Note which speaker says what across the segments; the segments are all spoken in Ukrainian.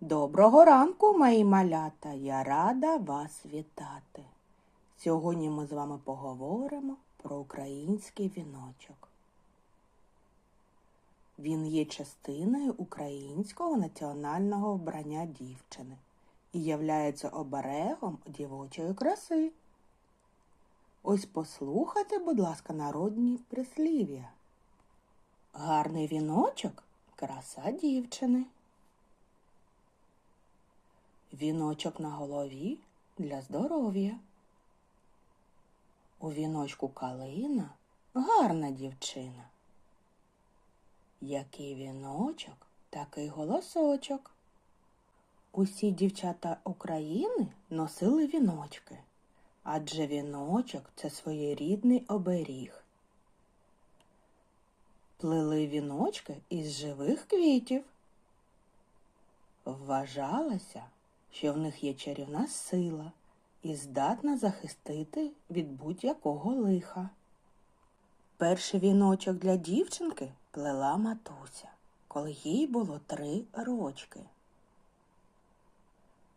Speaker 1: Доброго ранку, мої малята! Я рада вас вітати. Сьогодні ми з вами поговоримо про український віночок. Він є частиною українського національного вбрання дівчини і являється оберегом дівочої краси. Ось послухайте, будь ласка, народні прислів'я. Гарний віночок краса дівчини. Віночок на голові для здоров'я. У віночку калина гарна дівчина. Який віночок, такий голосочок. Усі дівчата України носили віночки, адже віночок це своєрідний оберіг. Плели віночки із живих квітів. Вважалося, що в них є чарівна сила і здатна захистити від будь-якого лиха. Перший віночок для дівчинки плела матуся, коли їй було три рочки.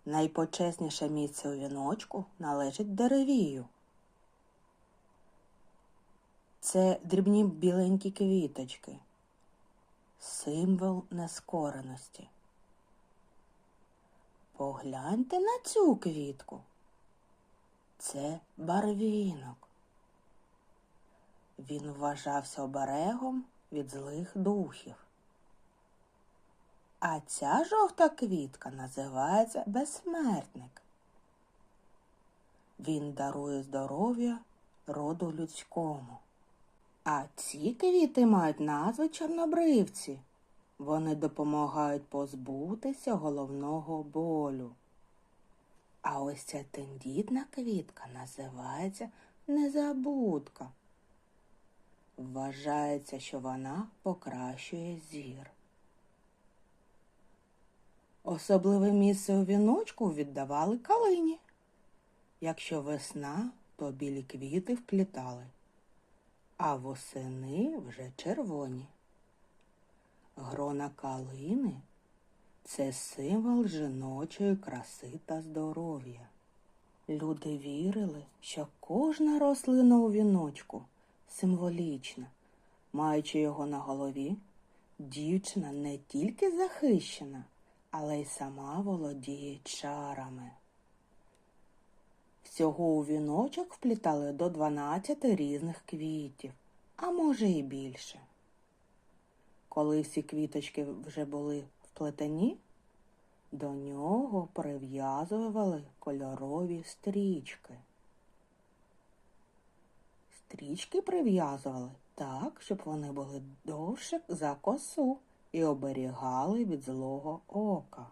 Speaker 1: Найпочесніше місце у віночку належить деревію. Це дрібні біленькі квіточки, символ нескореності. Погляньте на цю квітку. Це барвінок. Він вважався оберегом від злих духів. А ця жовта квітка називається безсмертник. Він дарує здоров'я роду людському. А ці квіти мають назви чорнобривці. Вони допомагають позбутися головного болю. А ось ця тендітна квітка називається незабудка. Вважається, що вона покращує зір. Особливе місце у віночку віддавали калині. Якщо весна, то білі квіти вплітали, а восени вже червоні. Грона калини це символ жіночої краси та здоров'я. Люди вірили, що кожна рослина у віночку символічна. Маючи його на голові, дівчина не тільки захищена, але й сама володіє чарами. Всього у віночок вплітали до 12 різних квітів, а може і більше. Коли всі квіточки вже були вплетені, до нього прив'язували кольорові стрічки. Стрічки прив'язували так, щоб вони були довше за косу і оберігали від злого ока.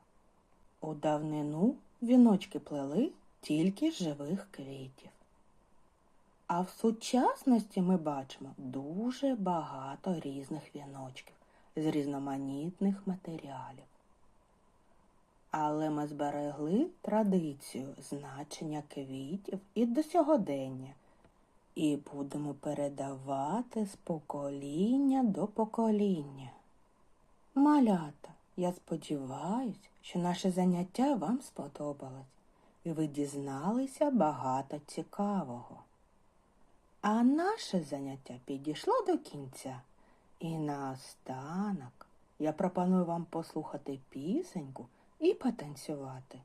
Speaker 1: У давнину віночки плели тільки з живих квітів. А в сучасності ми бачимо дуже багато різних віночків з різноманітних матеріалів. Але ми зберегли традицію значення квітів і до сьогодення і будемо передавати з покоління до покоління. Малята, я сподіваюся, що наше заняття вам сподобалось і ви дізналися багато цікавого. А наше заняття підійшло до кінця. І наостанок я пропоную вам послухати пісеньку і потанцювати.